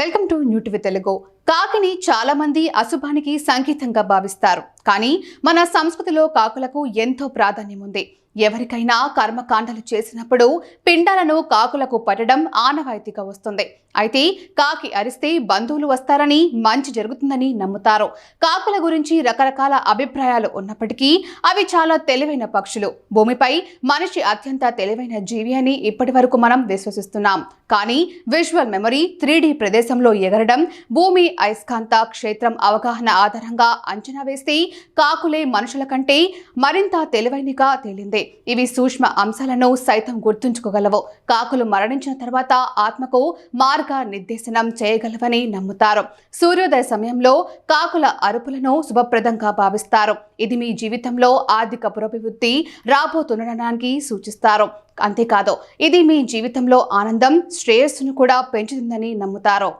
Welcome to New TV Telugu. కాకిని చాలా మంది అశుభానికి సంకేతంగా భావిస్తారు. కానీ మన సంస్కృతిలో కాకులకు ఎంతో ప్రాధాన్యం ఉంది. ఎవరికైనా కర్మకాండలు చేసినప్పుడు పిండాలను కాకులకు పట్టడం ఆనవాయితీగా వస్తుంది. అయితే కాకి అరిస్తే బంధువులు వస్తారని మంచి జరుగుతుందని నమ్ముతారు. కాకుల గురించి రకరకాల అభిప్రాయాలు ఉన్నప్పటికీ అవి చాలా తెలివైన పక్షులు. భూమిపై మనిషి అత్యంత తెలివైన జీవి అని ఇప్పటి వరకు మనం విశ్వసిస్తున్నాం. కానీ విజువల్ మెమరీ త్రీ ప్రదేశంలో ఎగరడం భూమి అయస్కాంత క్షేత్రం అవగాహన ఆధారంగా అంచనా వేస్తే కాకులే మనుషుల కంటే మరింత తెలివైనగా తేలింది. ఇవి సూక్ష్మ అంశాలను సైతం గుర్తుంచుకోగలవు. కాకులు మరణించిన తర్వాత ఆత్మకు మార్గ నిర్దేశనం చేయగలవని నమ్ముతారు. సూర్యోదయ సమయంలో కాకుల అరుపులను శుభప్రదంగా భావిస్తారు. ఇది మీ జీవితంలో ఆర్థిక పురోభివృద్ధి రాబోతుండడానికి సూచిస్తారు. అంతేకాదు ఇది మీ జీవితంలో ఆనందం శ్రేయస్సును కూడా పెంచుతుందని నమ్ముతారు.